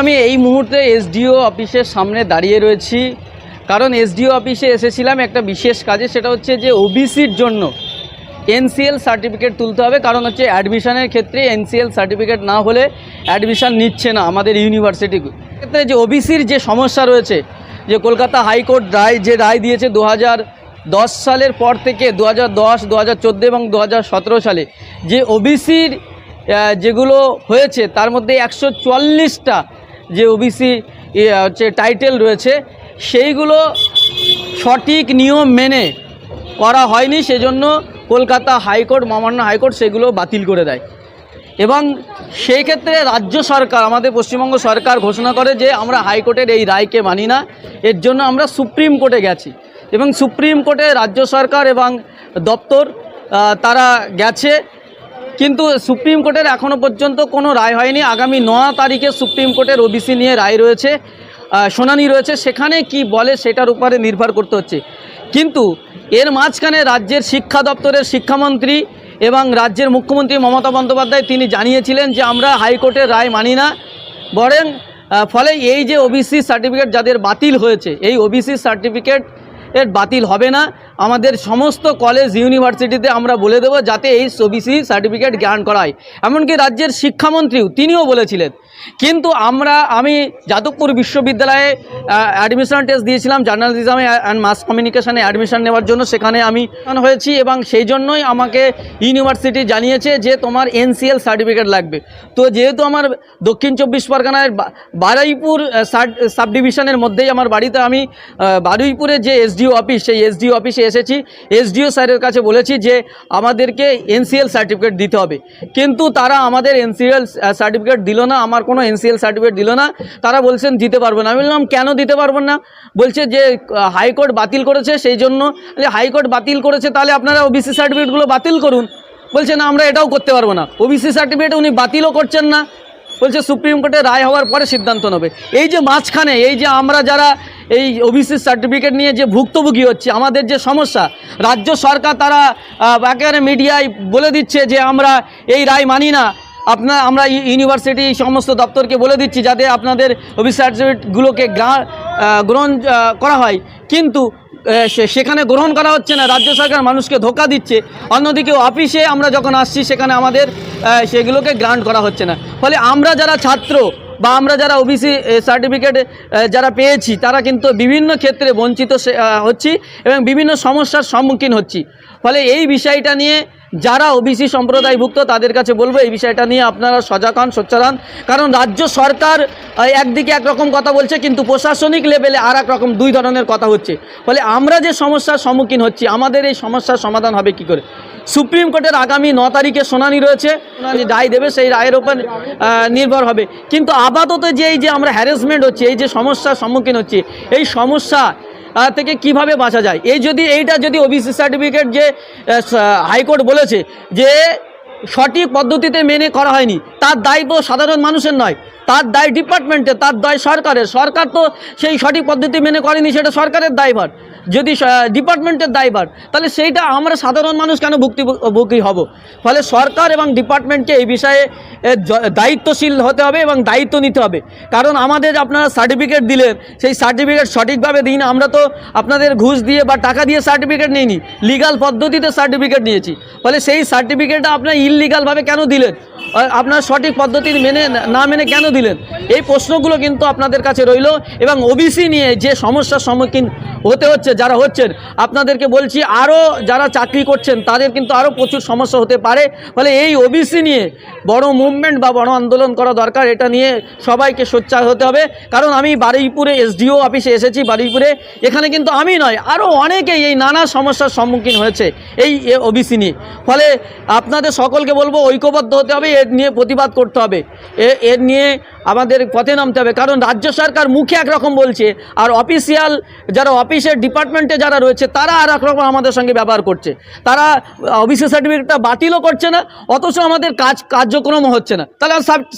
আমি এই মুহূর্তে এসডিও অফিসের সামনে দাঁড়িয়ে রয়েছি। কারণ এসডিও অফিসে এসেছিলাম একটা বিশেষ কাজে, সেটা হচ্ছে যে ওবিসির জন্য এনসিএল সার্টিফিকেট তুলতে হবে। কারণ হচ্ছে অ্যাডমিশনের ক্ষেত্রে এনসিএল সার্টিফিকেট না হলে অ্যাডমিশান নিচ্ছে না আমাদের ইউনিভার্সিটি। ক্ষেত্রে যে ওবিসির যে সমস্যা রয়েছে, যে কলকাতা হাইকোর্ট রায়, যে রায় দিয়েছে দু দশ সালের পর থেকে, দু হাজার দশ, দু হাজার চোদ্দ এবং দু হাজার সতেরো সালে, যে ওবিসির যেগুলো হয়েছে, তার মধ্যে একশো চুয়াল্লিশটা যে ওবিসি হচ্ছে টাইটেল রয়েছে, সেইগুলো সঠিক নিয়ম মেনে করা হয়নি, সেজন্য কলকাতা হাইকোর্ট, মহামান্য হাইকোর্ট সেগুলো বাতিল করে দেয়। এবং সেই ক্ষেত্রে রাজ্য সরকার, আমাদের পশ্চিমবঙ্গ সরকার ঘোষণা করে যে আমরা হাইকোর্টের এই রায়কে মানি না, এর জন্য আমরা সুপ্রিম কোর্টে গেছি। এবং সুপ্রিম কোর্টে রাজ্য সরকার এবং দপ্তর তারা গেছে কিন্তু সুপ্রিম কোর্টের এখনও পর্যন্ত কোনো রায় হয়নি। আগামী ন তারিখে সুপ্রিম কোর্টের ওবিসি নিয়ে রায় রয়েছে শুনানি রয়েছে। সেখানে কি বলে সেটার উপরে নির্ভর করতে হচ্ছে। কিন্তু এর মাঝখানে রাজ্যের শিক্ষা দপ্তরের শিক্ষামন্ত্রী এবং রাজ্যের মুখ্যমন্ত্রী মমতা বন্দ্যোপাধ্যায় তিনি জানিয়েছিলেন যে আমরা হাইকোর্টের রায় মানি না। বরং ফলে এই যে ওবিসি সার্টিফিকেট যাদের বাতিল হয়েছে, এই ওবিসি সার্টিফিকেট বাতিল হবে না। আমাদের সমস্ত কলেজ ইউনিভার্সিটিতে আমরা বলে দেবো যাতে এই ওবিসি সার্টিফিকেট জ্ঞান করায় এমনকি রাজ্যের শিক্ষামন্ত্রীও, তিনিও বলেছিলেন। কিন্তু আমরা, আমি যাদবপুর বিশ্ববিদ্যালয়ে অ্যাডমিশন টেস্ট দিয়েছিলাম জার্নালিজমে অ্যান্ড মাস কমিউনিকেশানে অ্যাডমিশন নেওয়ার জন্য। সেখানে আমি হয়েছি এবং সেই জন্যই আমাকে ইউনিভার্সিটি জানিয়েছে যে তোমার এনসিএল সার্টিফিকেট লাগবে। তো যেহেতু আমার দক্ষিণ চব্বিশ পরগনার বারুইপুর সাব ডিভিশনের মধ্যেই আমার বাড়িতে আমি বারুইপুরে যে এসডিও অফিস সেই এসডিও অফিসে এসেছি, এসডিও স্যারের কাছে বলেছি যে আমাদেরকে এনসিএল সার্টিফিকেট দিতে হবে। কিন্তু তারা আমাদের এনসিএল সার্টিফিকেট দিল না, আমার কোনো এনসিএল সার্টিফিকেট দিল না। তারা বলছেন, দিতে পারব না। আমি বললাম, কেন দিতে পারবেন না? বলছে যে হাইকোর্ট বাতিল করেছে, সেই জন্য হাইকোর্ট বাতিল করেছে, তাহলে আপনারা ও ওবিসি সার্টিফিকেটগুলো বাতিল করুন। বলছে, না, আমরা এটাও করতে পারব না। ওবিসি সার্টিফিকেট উনি বাতিলও করছেন না। বলছে সুপ্রিম কোর্টে রায় হওয়ার পরে সিদ্ধান্ত নেবে। এই যে মাঝখানে, এই যে আমরা যারা এই ওবিসি সার্টিফিকেট নিয়ে যে ভুক্তভোগী হচ্ছে, আমাদের যে সমস্যা, রাজ্য সরকার তারা একেবারে মিডিয়ায় বলে দিচ্ছে যে আমরা এই রায় মানি না। আপনার, আমরা ইউনিভার্সিটি সমস্ত দপ্তরকে বলে দিচ্ছি যাতে আপনাদের ওবিসি সার্টিফিকেটগুলোকে গ্রহণ করা হয়। কিন্তু সেখানে গ্রহণ করা হচ্ছে না। রাজ্য সরকার মানুষকে ধোকা দিচ্ছে। অন্যদিকে অফিসে আমরা যখন আসছি, সেখানে আমাদের সেগুলোকে গ্রান্ট করা হচ্ছে না। ফলে আমরা যারা ছাত্র বা আমরা যারা ওবিসি সার্টিফিকেট যারা পেয়েছি, তারা কিন্তু বিভিন্ন ক্ষেত্রে বঞ্চিত হচ্ছি এবং বিভিন্ন সমস্যার সম্মুখীন হচ্ছি। ফলে এই বিষয়টা নিয়ে যারা ওবিসি সম্প্রদায়ভুক্ত তাদের কাছে বলব এই বিষয়টা নিয়ে আপনারা সজাগ হন, সোচ্চার হন। কারণ রাজ্য সরকার একদিকে একরকম কথা বলছে, কিন্তু প্রশাসনিক লেভেলে আর রকম দুই ধরনের কথা হচ্ছে। ফলে আমরা যে সমস্যার সম্মুখীন হচ্ছি, আমাদের এই সমস্যার সমাধান হবে কি করে? সুপ্রিম কোর্টের আগামী ন তারিখে শুনানি রয়েছে রায় দেবে, সেই রায়ের ওপর নির্ভর হবে। কিন্তু আপাতত যে এই যে আমরা হ্যারাসমেন্ট হচ্ছে, এই যে সমস্যার সম্মুখীন হচ্ছি, এই সমস্যা থেকে কীভাবে বাঁচা যায়? এই যদি এইটা যদি ওবিসি সার্টিফিকেট যে হাইকোর্ট বলেছে যে, সঠিক পদ্ধতিতে মেনে করা হয়নি, তার দায়িত্ব সাধারণ মানুষের নয়। তার দায় ডিপার্টমেন্টে, তার দায় সরকারের। সরকার তো সেই সঠিক পদ্ধতি মেনে করেনি, সেটা সরকারের দায়ভার। যদি ডিপার্টমেন্টের দায়ভার, তাহলে সেইটা আমরা সাধারণ মানুষ কেন ভুক্তভোগী হব? ফলে সরকার এবং ডিপার্টমেন্টকে এই বিষয়ে দায়িত্বশীল হতে হবে এবং দায়িত্ব নিতে হবে। কারণ আমাদের আপনারা সার্টিফিকেট দিলেন, সেই সার্টিফিকেট সঠিকভাবে দিন আমরা তো আপনাদের ঘুষ দিয়ে বা টাকা দিয়ে সার্টিফিকেট নিইনি লিগাল পদ্ধতিতে সার্টিফিকেট নিয়েছি। ফলে সেই সার্টিফিকেটটা আপনার ইললিগালভাবে কেন দিলেন? আপনার সঠিক পদ্ধতি মেনে, না মেনে কেন দিলেন? এই প্রশ্নগুলো কিন্তু আপনাদের কাছে রইল এবং ওবিসি নিয়ে যে সমস্যার সম্মুখীন হতে হচ্ছে, যারা হচ্ছেন, আপনাদেরকে বলছি আরও যারা চাকরি করছেন, তাদের কিন্তু আরও প্রচুর সমস্যা হতে পারে। ফলে এই ওবিসি নিয়ে বড় মুভমেন্ট বা বড় আন্দোলন করা দরকার, এটা নিয়ে সবাইকে সোচ্চার হতে হবে। কারণ আমি বারুইপুরে এসডিও অফিসে এসেছি, বারুইপুরে। এখানে কিন্তু আমি নয় আরও অনেকেই এই নানা সমস্যার সম্মুখীন হয়েছে এই ওবিসি নিয়ে। ফলে আপনাদের সকলকে বলব, ঐক্যবদ্ধ হতে হবে, এর নিয়ে প্রতিবাদ করতে হবে। এর নিয়ে আমাদের পথে নামতে হবে। কারণ রাজ্য সরকার মুখে একরকম বলছে, আর অফিসিয়াল যারা অফিসের ডিপার্টমেন্টে যারা রয়েছে, তারা আর একরকম আমাদের সঙ্গে ব্যবহার করছে। তারা অফিসের সার্টিফিকেটটা বাতিলও করছে না, অথচ আমাদের কাজ, কার্যক্রমও হচ্ছে না। তাহলে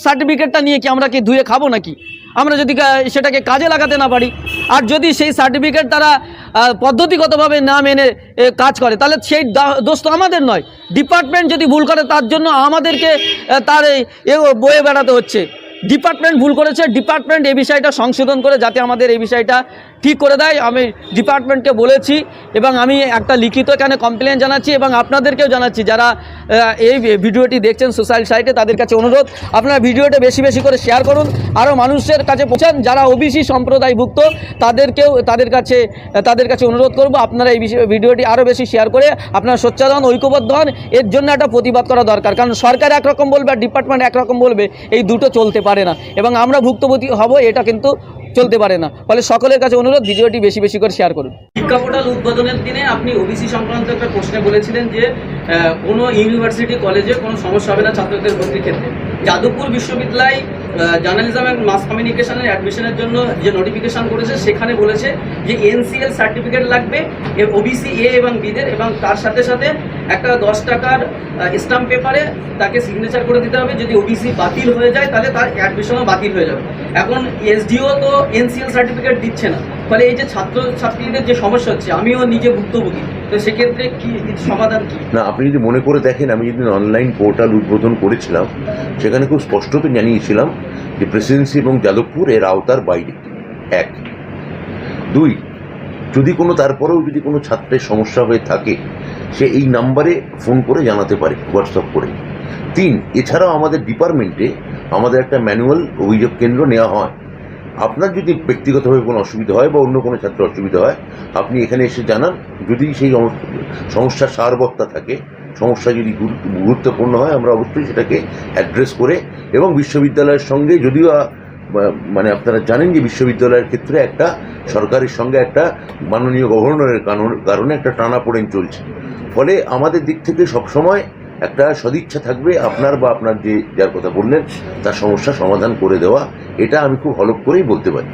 সার্টিফিকেটটা নিয়ে কি আমরা কি ধুয়ে খাব নাকি? আমরা যদি সেটাকে কাজে লাগাতে না পারি, আর যদি সেই সার্টিফিকেট তারা পদ্ধতিগতভাবে না মেনে কাজ করে, তাহলে সেই দোষ তো আমাদের নয়। ডিপার্টমেন্ট যদি ভুল করে, তার জন্য আমাদেরকে তার এ, বয়ে বেড়াতে হচ্ছে। ডিপার্টমেন্ট ভুল করেছে ডিপার্টমেন্ট এই বিষয়টা সংশোধন করে যাতে আমাদের এই বিষয়টা ঠিক করে দেয় আমি ডিপার্টমেন্টকে বলেছি এবং আমি একটা লিখিত এখানে কমপ্লেন জানাচ্ছি এবং আপনাদেরকেও জানাচ্ছি যারা এই ভিডিওটি দেখছেন সোশ্যাল সাইটে তাদের কাছে অনুরোধ। আপনারা ভিডিওটা বেশি বেশি করে শেয়ার করুন। আরও মানুষের কাছে পৌঁছান। যারা ওবিসি সম্প্রদায়ভুক্ত, তাদেরকেও তাদের কাছে তাদের কাছে অনুরোধ করব আপনারা এই ভিডিওটি আরও বেশি শেয়ার করে আপনারা সোচ্চার হন ঐক্যবদ্ধ হন। এর জন্য একটা প্রতিবাদ করা দরকার। কারণ সরকার একরকম বলবে আর ডিপার্টমেন্ট একরকম বলবে, এই দুটো চলতে পারে না। এবং আমরা ভুক্তভোগী হব, এটা কিন্তু চলতে পারে না। ফলে সকলের কাছে অনুরোধ, ভিডিওটি বেশি বেশি করে শেয়ার করুন। শিক্ষা পোর্টাল উদ্বোধনের দিনে আপনি ওবিসি সংক্রান্ত একটা প্রশ্নে বলেছিলেন যে কোনো ইউনিভার্সিটি কলেজে কোনো সমস্যা হবে না ছাত্রদের ভর্তির ক্ষেত্রে। যাদবপুর বিশ্ববিদ্যালয় জার্নালিজম অ্যান্ড মাস কমিউনিকেশনের অ্যাডমিশনের জন্য যে নোটিফিকেশন করেছে, সেখানে বলেছে যে এনসিএল সার্টিফিকেট লাগবে ওবিসি এ এবং বিদের এবং তার সাথে সাথে একটা দশ টাকার স্টাম্প পেপারে তাকে সিগনেচার করে দিতে হবে। যদি ওবিসি বাতিল হয়ে যায়, তাহলে তার অ্যাডমিশনও বাতিল হয়ে যাবে। এখন এসডিও তো এনসিএল সার্টিফিকেট দিচ্ছে না। ফলে এই যে ছাত্র, ছাত্রীদের যে সমস্যা হচ্ছে, আমিও নিজে ভুক্তভোগী। তো সেক্ষেত্রে কি সমাধান কি? না, আপনি যদি মনে করে দেখেন, আমি যেদিন অনলাইন পোর্টাল উদ্বোধন করেছিলাম, সেখানে খুব স্পষ্টত জানিয়েছিলাম যে প্রেসিডেন্সি এবং যাদবপুর এর আওতার বাইরে। এক। দুই, যদি কোনো, তারপরেও যদি কোনো ছাত্রের সমস্যা হয়ে থাকে সে এই নাম্বারে ফোন করে জানাতে পারে, হোয়াটসঅ্যাপ করে। তিন, এছাড়াও আমাদের ডিপার্টমেন্টে আমাদের একটা ম্যানুয়াল অভিযোগ কেন্দ্র নেওয়া হয়। আপনার যদি ব্যক্তিগতভাবে কোনো অসুবিধা হয় বা অন্য কোনো ছাত্র অসুবিধা হয়, আপনি এখানে এসে জানান। যদি সেই সমস্যার সারবত্তা থাকে, সমস্যা যদি গুরু- গুরুত্বপূর্ণ হয়, আমরা অবশ্যই সেটাকে অ্যাড্রেস করে এবং বিশ্ববিদ্যালয়ের সঙ্গে যদিও মানে আপনারা জানেন যে বিশ্ববিদ্যালয়ের ক্ষেত্রে একটা সরকারের সঙ্গে একটা মাননীয় গভর্নরের কারণ- একটা টানাপোড়েন চলছে। ফলে আমাদের দিক থেকে সবসময় একটা সদিচ্ছা থাকবে আপনার বা আপনার যে, যার কথা বললেন, তার সমস্যা সমাধান করে দেওয়া। এটা আমি খুব হলপ করেই বলতে পারি।